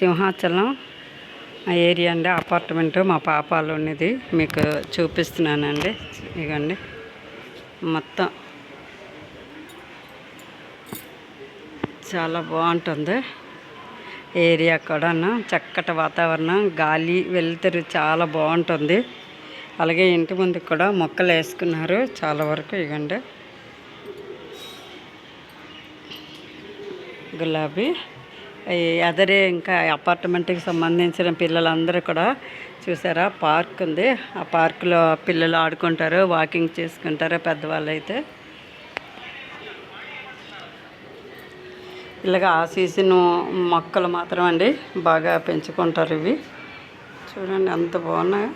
Simhachalam area అండి apartment మా పాపాలు ఉన్నది. మీకు చూపిస్తున్నానండి. ఇగండి. మొత్తం. చాలా బాగుంటుంది. ఏరియా కూడాను. చక్కటి వాతావరణం. గాలి వెలుతురు చాలా బాగుంటుంది. అలాగే ఇంటి ముందు కూడా మొక్కలు వేసుకున్నారు. చాలా వరకు ఇగండి. గులాబీ. అదరే ఇంకా అపార్ట్మెంట్కి సంబంధించిన పిల్లలందరూ కూడా చూసారా? పార్క్ ఉంది. ఆ పార్కులో పిల్లలు ఆడుకుంటారు వాకింగ్ చేసుకుంటారు పెద్దవాళ్ళు అయితే ఇలాగ ఆ సీజన్ మొక్కలు మాత్రం అండి బాగా పెంచుకుంటారు ఇవి. చూడండి ఎంత బాగున్నాయి.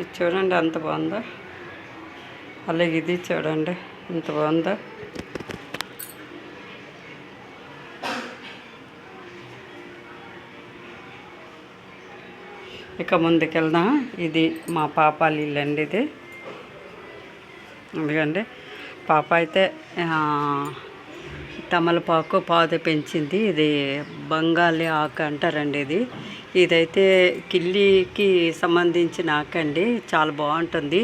ఇది చూడండి ఎంత బాగుందో. అలాగే ఇది చూడండి ఎంత బాగుందో. ఇక ముందుకెళ్దాం. ఇది మా పాపాల ఇల్లు అండి ఇది. ఎందుకంటే పాప అయితే తమలపాకు పాదు పెంచింది. ఇది బంగాళీ ఆకు అంటారండి ఇది. ఇదైతే కిల్లికి సంబంధించిన ఆకు అండి చాలా బాగుంటుంది.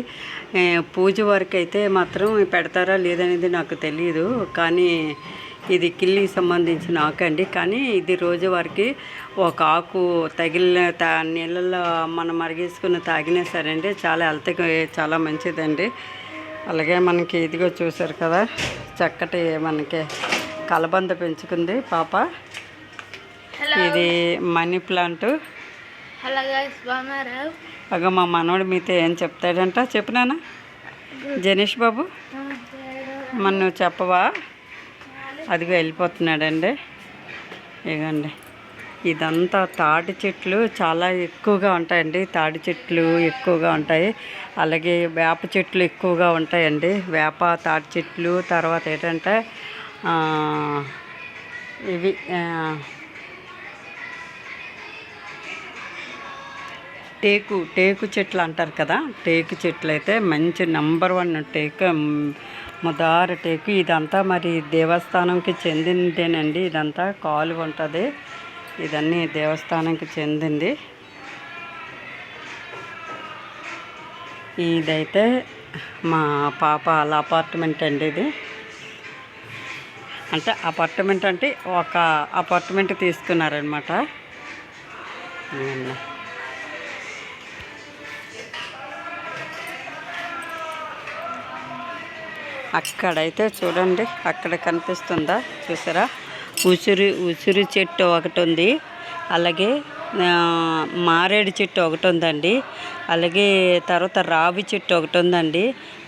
పూజ వరకు అయితే మాత్రం పెడతారా లేదనేది నాకు తెలియదు కానీ ఇది కిల్లికి సంబంధించిన ఆకు అండి. కానీ ఇది రోజువారికి ఒక ఆకు తగిలిన తా నీళ్ళల్లో మనం మరిగేసుకుని తాగినా సరే అండి చాలా హెల్త్కి చాలా మంచిదండి. అలాగే మనకి ఇదిగో చూసారు కదా చక్కటి మనకి కలబంద పెంచుకుంది పాప. ఇది మనీ ప్లాంట్. అగ మా మనవడు మీతో ఏం చెప్తాడంట చెప్పినానా జనీష్ బాబు. మన నువ్వు చెప్పవా? అదిగో వెళ్ళిపోతున్నాడండి. ఇగండి ఇదంతా తాటి చెట్లు చాలా ఎక్కువగా ఉంటాయండి. తాటి చెట్లు ఎక్కువగా ఉంటాయి. అలాగే వేప చెట్లు ఎక్కువగా ఉంటాయండి. వేప తాటి చెట్లు తర్వాత ఏంటంటే ఇవి టేకు టేకు చెట్లు అంటారు కదా. టేకు చెట్లు అయితే మంచి నెంబర్ వన్ టేకు ముదార టేకు ఇదంతా మరి దేవస్థానంకి చెందిందేనండి. ఇదంతా కాలు ఉంటుంది. ఇదన్నీ దేవస్థానంకి చెందింది. ఇదైతే మా పాప వాళ్ళ అపార్ట్మెంట్ అండి ఇది. అంటే అపార్ట్మెంట్ అంటే ఒక అపార్ట్మెంట్ తీసుకున్నారనమాట అక్కడైతే చూడండి అక్కడ కనిపిస్తుందా? చూసారా? ఉసిరి ఉసిరి చెట్టు ఒకటి ఉంది అలాగే మారేడు చెట్టు ఒకటి ఉందండి అలాగే తర్వాత రావి చెట్టు ఒకటి ఉందండి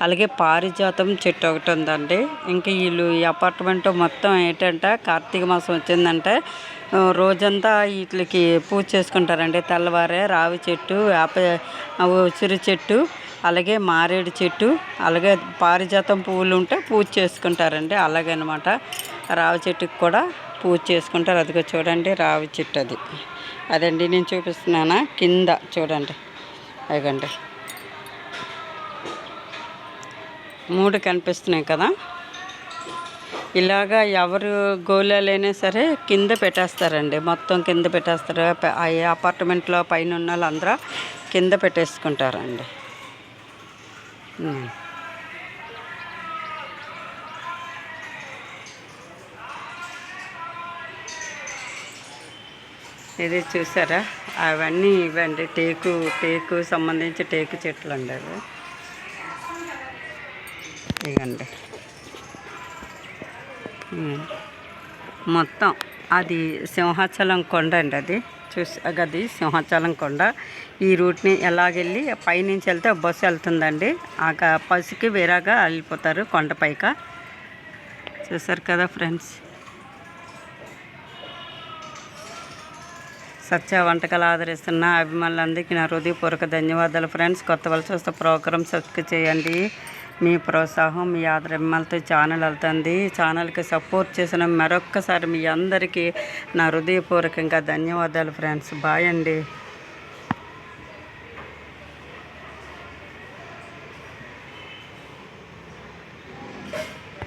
అలాగే పారిజాతం చెట్టు ఒకటి ఉందండి ఇంకా వీళ్ళు ఈ అపార్ట్మెంట్ మొత్తం ఏంటంటే కార్తీక మాసం వచ్చిందంటే రోజంతా వీటికి పూజ చేసుకుంటారండి. తెల్లవారే రావి చెట్టు వేప ఉసిరి చెట్టు అలాగే మారేడు చెట్టు అలాగే పారిజాతం పువ్వులు ఉంటే పూజ చేసుకుంటారండి. అలాగే అనమాట రావి చెట్టుకి కూడా పూజ చేసుకుంటారు. అదిగో చూడండి రావి చెట్టు అది. అదండి నేను చూపిస్తున్నానా? కింద చూడండి. అదిగండి. మూడు కనిపిస్తున్నాయి కదా? ఇలాగా ఎవరు గోళాలైనా సరే కింద పెట్టేస్తారండి. మొత్తం కింద పెట్టేస్తారు. ఆ అపార్ట్మెంట్లో పైన ఉన్న వాళ్ళందరూ కింద పెట్టేసుకుంటారండి. ఇది చూసారా? అవన్నీ ఇవ్వండి. టేకు టేకు సంబంధించి టేకు చెట్లు అండి అవి. ఇవ్వండి. మొత్తం అది సింహాచలం కొండ అండి అది. చూసి గది సింహాచలం కొండ ఈ రూట్ని ఎలాగెళ్ళి పైనుంచి వెళ్తే బస్సు వెళ్తుందండి. ఆ క- బస్సుకి వేరేగా వెళ్ళిపోతారు కొండపైక చూసారు కదా ఫ్రెండ్స్. సత్య వంటకాలు ఆదరిస్తున్న అభిమానులందరికీ నా హృదయపూర్వక ధన్యవాదాలు ఫ్రెండ్స్. కొత్త వాళ్ళు చూస్తే ప్రోగ్రామ్ సబ్స్క్రైబ్ చేయండి. మీ ప్రోత్సాహం మీ ఆదరమ్మలతో ఛానల్ వెళ్తుంది. ఛానల్కి సపోర్ట్ చేసిన మరొక్కసారి మీ అందరికీ నా హృదయపూర్వకంగా ధన్యవాదాలు ఫ్రెండ్స్. బాయ్ అండి.